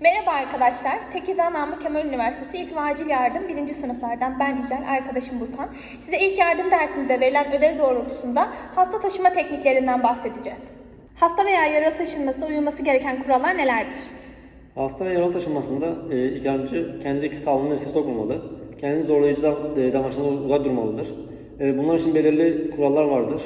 Merhaba arkadaşlar. Tekirdağ Namık Kemal Üniversitesi İlk ve Acil Yardım 1. sınıflardan ben İcel, arkadaşım Burkan. Size ilk yardım dersimizde verilen ödev doğrultusunda hasta taşıma tekniklerinden bahsedeceğiz. Hasta veya yaralı taşınmasında uyulması gereken kurallar nelerdir? Hasta ve yaralı taşınmasında e, ilk önce kendi sağlığını riske sokmamalı. Kendi zorlayıcı dav- e, davranışlarından uzak durmalıdır. E, bunlar için belirli kurallar vardır.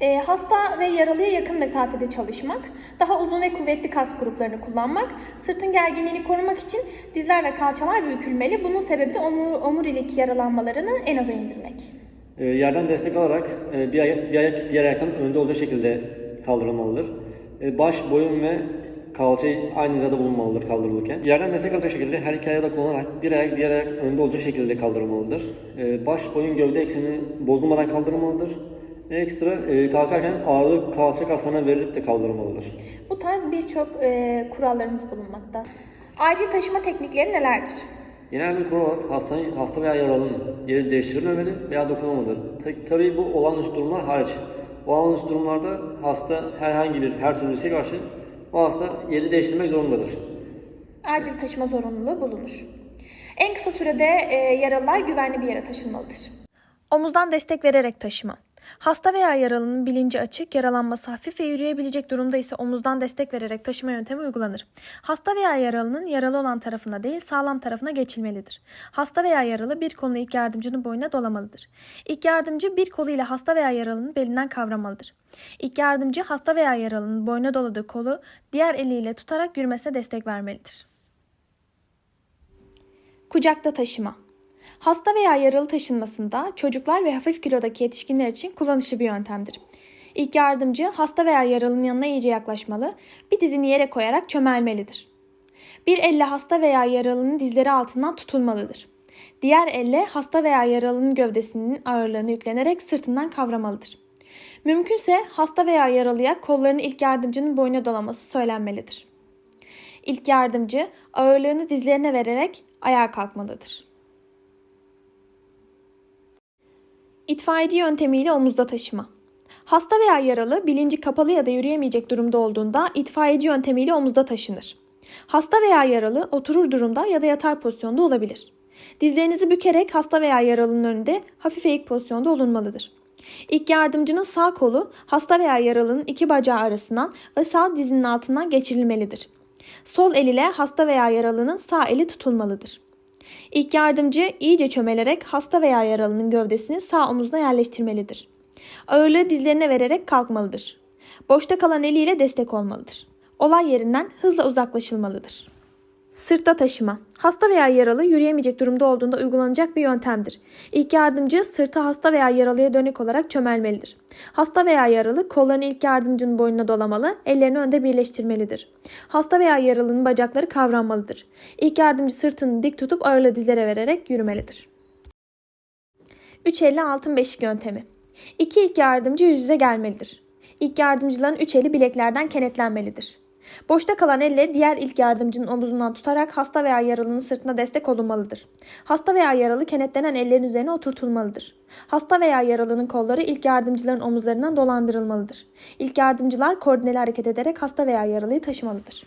Ee, hasta ve yaralıya yakın mesafede çalışmak, daha uzun ve kuvvetli kas gruplarını kullanmak, sırtın gerginliğini korumak için dizler ve kalçalar bükülmeli. Bunun sebebi de omur- omurilik yaralanmalarını en aza indirmek. E, yerden destek alarak e, bir, ayak, bir ayak diğer ayaktan önde olacak şekilde kaldırılmalıdır. E, baş, boyun ve kalça aynı hizada bulunmalıdır kaldırılırken. Yerden destek alacak şekilde her iki ayağı da kullanarak bir ayak diğer ayak önde olacak şekilde kaldırılmalıdır. E, baş, boyun, gövde eksenini bozulmadan kaldırılmalıdır. Ekstra e, kalkarken ağırlık kalça kaslarına verilip de kaldırılmalıdır. Bu tarz birçok e, kurallarımız bulunmakta. Acil taşıma teknikleri nelerdir? Genel bir kural olarak hastanın, hasta veya yaralının yeri değiştirilmemeli veya dokunulmamalıdır. Ta- Tabii bu olağanüstü durumlar hariç. Olağanüstü durumlarda hasta herhangi bir her türlü riske karşı o hasta yeri değiştirmek zorundadır. Acil taşıma zorunluluğu bulunur. En kısa sürede e, yaralılar güvenli bir yere taşınmalıdır. Omuzdan destek vererek taşıma. Hasta veya yaralının bilinci açık, yaralanması hafif ve yürüyebilecek durumda ise omuzdan destek vererek taşıma yöntemi uygulanır. Hasta veya yaralının yaralı olan tarafına değil sağlam tarafına geçilmelidir. Hasta veya yaralı bir kolunu ilk yardımcının boynuna dolamalıdır. İlk yardımcı bir koluyla hasta veya yaralının belinden kavramalıdır. İlk yardımcı hasta veya yaralının boynuna doladığı kolu diğer eliyle tutarak yürümesine destek vermelidir. Kucakta taşıma. Hasta veya yaralı taşınmasında çocuklar ve hafif kilodaki yetişkinler için kullanışlı bir yöntemdir. İlk yardımcı hasta veya yaralının yanına iyice yaklaşmalı, bir dizini yere koyarak çömelmelidir. Bir elle hasta veya yaralının dizleri altından tutulmalıdır. Diğer elle hasta veya yaralının gövdesinin ağırlığını yüklenerek sırtından kavramalıdır. Mümkünse hasta veya yaralıya kollarını ilk yardımcının boynuna dolaması söylenmelidir. İlk yardımcı ağırlığını dizlerine vererek ayağa kalkmalıdır. İtfaiyeci yöntemiyle omuzda taşıma. Hasta veya yaralı bilinci kapalı ya da yürüyemeyecek durumda olduğunda itfaiyeci yöntemiyle omuzda taşınır. Hasta veya yaralı oturur durumda ya da yatar pozisyonda olabilir. Dizlerinizi bükerek hasta veya yaralının önünde hafif eğik pozisyonda olunmalıdır. İlk yardımcının sağ kolu hasta veya yaralının iki bacağı arasından ve sağ dizinin altından geçirilmelidir. Sol el ile hasta veya yaralının sağ eli tutulmalıdır. İlk yardımcı iyice çömelerek hasta veya yaralının gövdesini sağ omuzuna yerleştirmelidir. Ağırlığı dizlerine vererek kalkmalıdır. Boşta kalan eliyle destek olmalıdır. Olay yerinden hızla uzaklaşılmalıdır. Sırtta taşıma. Hasta veya yaralı yürüyemeyecek durumda olduğunda uygulanacak bir yöntemdir. İlk yardımcı sırtı hasta veya yaralıya dönük olarak çömelmelidir. Hasta veya yaralı kollarını ilk yardımcının boynuna dolamalı, ellerini önde birleştirmelidir. Hasta veya yaralının bacakları kavranmalıdır. İlk yardımcı sırtını dik tutup ağırlığı dizlere vererek yürümelidir. 3.50 altın beşik yöntemi. İki ilk yardımcı yüz yüze gelmelidir. İlk yardımcıların üç eli bileklerden kenetlenmelidir. Boşta kalan elle diğer ilk yardımcının omuzundan tutarak hasta veya yaralının sırtına destek olunmalıdır. Hasta veya yaralı kenetlenen ellerin üzerine oturtulmalıdır. Hasta veya yaralının kolları ilk yardımcıların omuzlarından dolandırılmalıdır. İlk yardımcılar koordineli hareket ederek hasta veya yaralıyı taşımalıdır.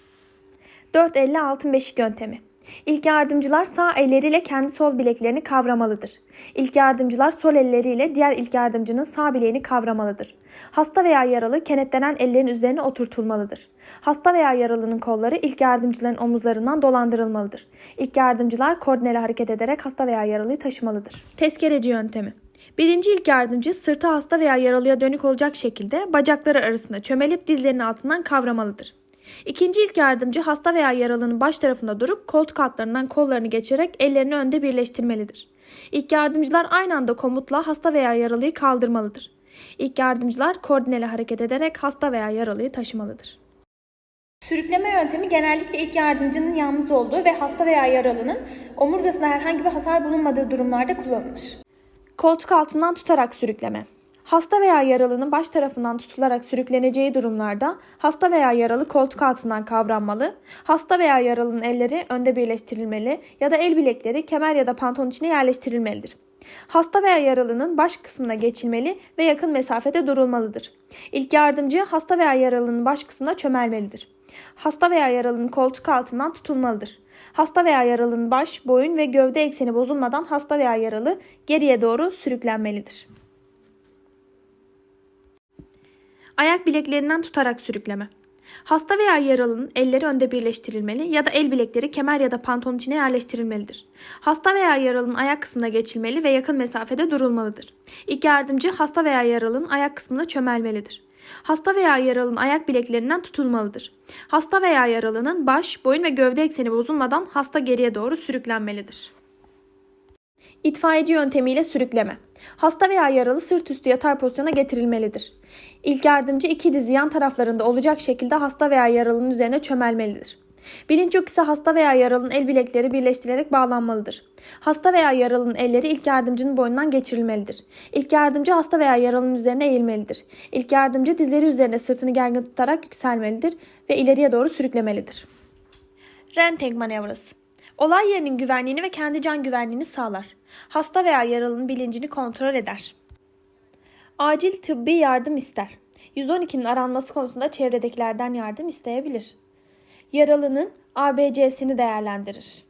4.50 altın beşik yöntemi. İlk yardımcılar sağ elleriyle kendi sol bileklerini kavramalıdır. İlk yardımcılar sol elleriyle diğer ilk yardımcının sağ bileğini kavramalıdır. Hasta veya yaralı kenetlenen ellerin üzerine oturtulmalıdır. Hasta veya yaralının kolları ilk yardımcıların omuzlarından dolandırılmalıdır. İlk yardımcılar koordineli hareket ederek hasta veya yaralıyı taşımalıdır. Tezkereci yöntemi. Birinci ilk yardımcı sırtı hasta veya yaralıya dönük olacak şekilde bacakları arasında çömelip dizlerinin altından kavramalıdır. İkinci ilk yardımcı hasta veya yaralının baş tarafında durup koltuk altlarından kollarını geçirerek ellerini önde birleştirmelidir. İlk yardımcılar aynı anda komutla hasta veya yaralıyı kaldırmalıdır. İlk yardımcılar koordineli hareket ederek hasta veya yaralıyı taşımalıdır. Sürükleme yöntemi genellikle ilk yardımcının yalnız olduğu ve hasta veya yaralının omurgasında herhangi bir hasar bulunmadığı durumlarda kullanılır. Koltuk altından tutarak sürükleme. Hasta veya yaralının baş tarafından tutularak sürükleneceği durumlarda hasta veya yaralı koltuk altından kavranmalı, hasta veya yaralının elleri önde birleştirilmeli ya da el bilekleri kemer ya da pantolon içine yerleştirilmelidir. Hasta veya yaralının baş kısmına geçilmeli ve yakın mesafede durulmalıdır. İlk yardımcı hasta veya yaralının baş kısmına çömelmelidir. Hasta veya yaralının koltuk altından tutulmalıdır. Hasta veya yaralının baş, boyun ve gövde ekseni bozulmadan hasta veya yaralı geriye doğru sürüklenmelidir. Ayak bileklerinden tutarak sürükleme. Hasta veya yaralının elleri önde birleştirilmeli ya da el bilekleri kemer ya da pantolon içine yerleştirilmelidir. Hasta veya yaralının ayak kısmına geçilmeli ve yakın mesafede durulmalıdır. İlk yardımcı hasta veya yaralının ayak kısmına çömelmelidir. Hasta veya yaralının ayak bileklerinden tutulmalıdır. Hasta veya yaralının baş, boyun ve gövde ekseni bozulmadan hasta geriye doğru sürüklenmelidir. İtfaiyeci yöntemiyle sürükleme. Hasta veya yaralı sırt üstü yatar pozisyona getirilmelidir. İlk yardımcı iki dizi yan taraflarında olacak şekilde hasta veya yaralının üzerine çömelmelidir. Bilinç yok ise hasta veya yaralının el bilekleri birleştirilerek bağlanmalıdır. Hasta veya yaralının elleri ilk yardımcının boynundan geçirilmelidir. İlk yardımcı hasta veya yaralının üzerine eğilmelidir. İlk yardımcı dizleri üzerine sırtını gergin tutarak yükselmelidir ve ileriye doğru sürüklemelidir. Rentgen manevrası. Olay yerinin güvenliğini ve kendi can güvenliğini sağlar. Hasta veya yaralının bilincini kontrol eder. Acil tıbbi yardım ister. 112'nin aranması konusunda çevredekilerden yardım isteyebilir. Yaralının ABC'sini değerlendirir.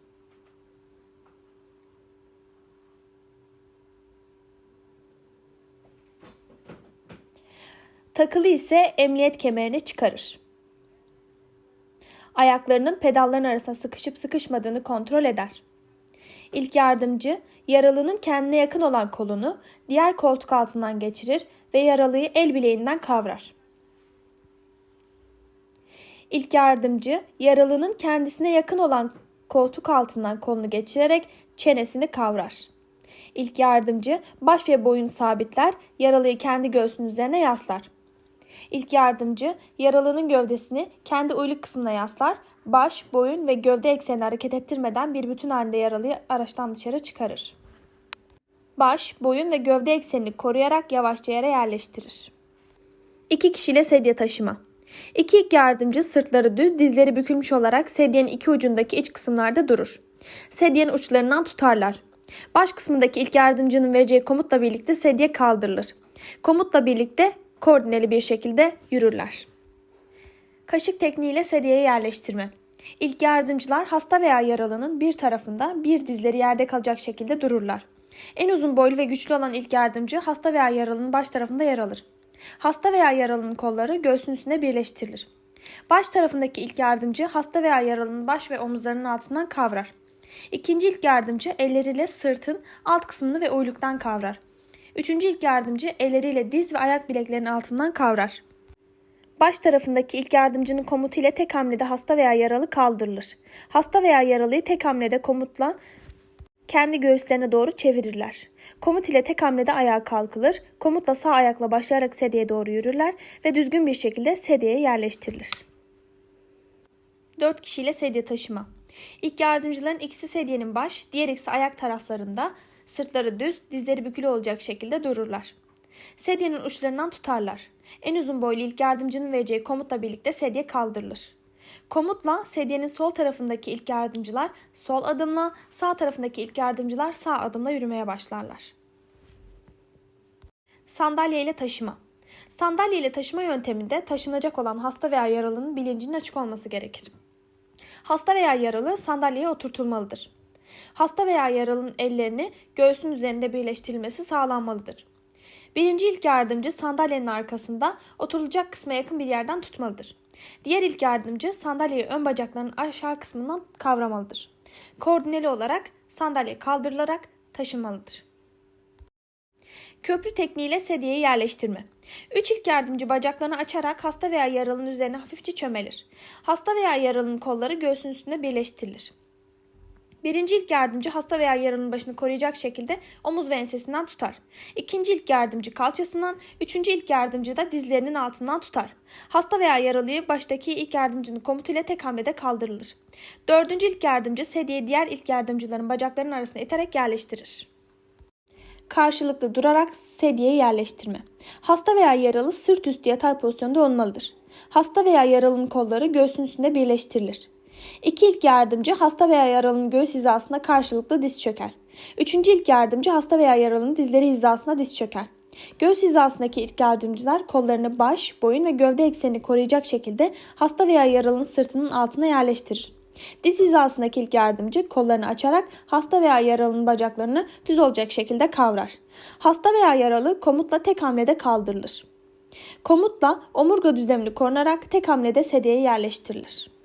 Takılı ise emniyet kemerini çıkarır. Ayaklarının pedalların arasına sıkışıp sıkışmadığını kontrol eder. İlk yardımcı yaralının kendine yakın olan kolunu diğer koltuk altından geçirir ve yaralıyı el bileğinden kavrar. İlk yardımcı yaralının kendisine yakın olan koltuk altından kolunu geçirerek çenesini kavrar. İlk yardımcı baş ve boyun sabitler, yaralıyı kendi göğsünün üzerine yaslar. İlk yardımcı yaralının gövdesini kendi uyluk kısmına yaslar, baş, boyun ve gövde eksenini hareket ettirmeden bir bütün halinde yaralıyı araçtan dışarı çıkarır. Baş, boyun ve gövde eksenini koruyarak yavaşça yere yerleştirir. İki kişiyle sedye taşıma. İki ilk yardımcı sırtları düz, dizleri bükülmüş olarak sedyenin iki ucundaki iç kısımlarda durur. Sedyenin uçlarından tutarlar. Baş kısmındaki ilk yardımcının vereceği komutla birlikte sedye kaldırılır. Komutla birlikte koordineli bir şekilde yürürler. Kaşık tekniğiyle sedyeye yerleştirme. İlk yardımcılar hasta veya yaralının bir tarafında bir dizleri yerde kalacak şekilde dururlar. En uzun boylu ve güçlü olan ilk yardımcı hasta veya yaralının baş tarafında yer alır. Hasta veya yaralının kolları göğsün üstünde birleştirilir. Baş tarafındaki ilk yardımcı hasta veya yaralının baş ve omuzlarının altından kavrar. İkinci ilk yardımcı elleriyle sırtın alt kısmını ve uyluktan kavrar. Üçüncü ilk yardımcı elleriyle diz ve ayak bileklerinin altından kavrar. Baş tarafındaki ilk yardımcının komutu ile tek hamlede hasta veya yaralı kaldırılır. Hasta veya yaralıyı tek hamlede komutla kendi göğüslerine doğru çevirirler. Komut ile tek hamlede ayağa kalkılır. Komutla sağ ayakla başlayarak sedyeye doğru yürürler ve düzgün bir şekilde sedyeye yerleştirilir. 4 kişiyle sedye taşıma. İlk yardımcıların ikisi sedyenin baş, diğer ikisi ayak taraflarında, sırtları düz, dizleri bükülü olacak şekilde dururlar. Sedyenin uçlarından tutarlar. En uzun boylu ilk yardımcının vereceği komutla birlikte sedye kaldırılır. Komutla sedyenin sol tarafındaki ilk yardımcılar sol adımla, sağ tarafındaki ilk yardımcılar sağ adımla yürümeye başlarlar. Sandalye ile taşıma. Sandalye ile taşıma yönteminde taşınacak olan hasta veya yaralının bilincinin açık olması gerekir. Hasta veya yaralı sandalyeye oturtulmalıdır. Hasta veya yaralının ellerini göğsün üzerinde birleştirilmesi sağlanmalıdır. Birinci ilk yardımcı sandalyenin arkasında oturulacak kısma yakın bir yerden tutmalıdır. Diğer ilk yardımcı sandalyeyi ön bacaklarının aşağı kısmından kavramalıdır. Koordineli olarak sandalye kaldırılarak taşınmalıdır. Köprü tekniğiyle sedyeyi yerleştirme. Üç ilk yardımcı bacaklarını açarak hasta veya yaralının üzerine hafifçe çömelir. Hasta veya yaralının kolları göğsün üstünde birleştirilir. Birinci ilk yardımcı hasta veya yaralının başını koruyacak şekilde omuz ve ensesinden tutar. İkinci ilk yardımcı kalçasından, üçüncü ilk yardımcı da dizlerinin altından tutar. Hasta veya yaralıyı baştaki ilk yardımcının komutuyla tek hamlede kaldırılır. Dördüncü ilk yardımcı sedyeyi diğer ilk yardımcıların bacaklarının arasına iterek yerleştirir. Karşılıklı durarak sedyeye yerleştirme. Hasta veya yaralı sırt üstü yatar pozisyonda olmalıdır. Hasta veya yaralının kolları göğsün üstünde birleştirilir. İki ilk yardımcı hasta veya yaralının göğüs hizasında karşılıklı diz çöker. Üçüncü ilk yardımcı hasta veya yaralının dizleri hizasında diz çöker. Göğüs hizasındaki ilk yardımcılar kollarını baş, boyun ve gövde eksenini koruyacak şekilde hasta veya yaralının sırtının altına yerleştirir. Diz hizasındaki ilk yardımcı kollarını açarak hasta veya yaralının bacaklarını düz olacak şekilde kavrar. Hasta veya yaralı komutla tek hamlede kaldırılır. Komutla omurga düzlemini korunarak tek hamlede sedyeye yerleştirilir.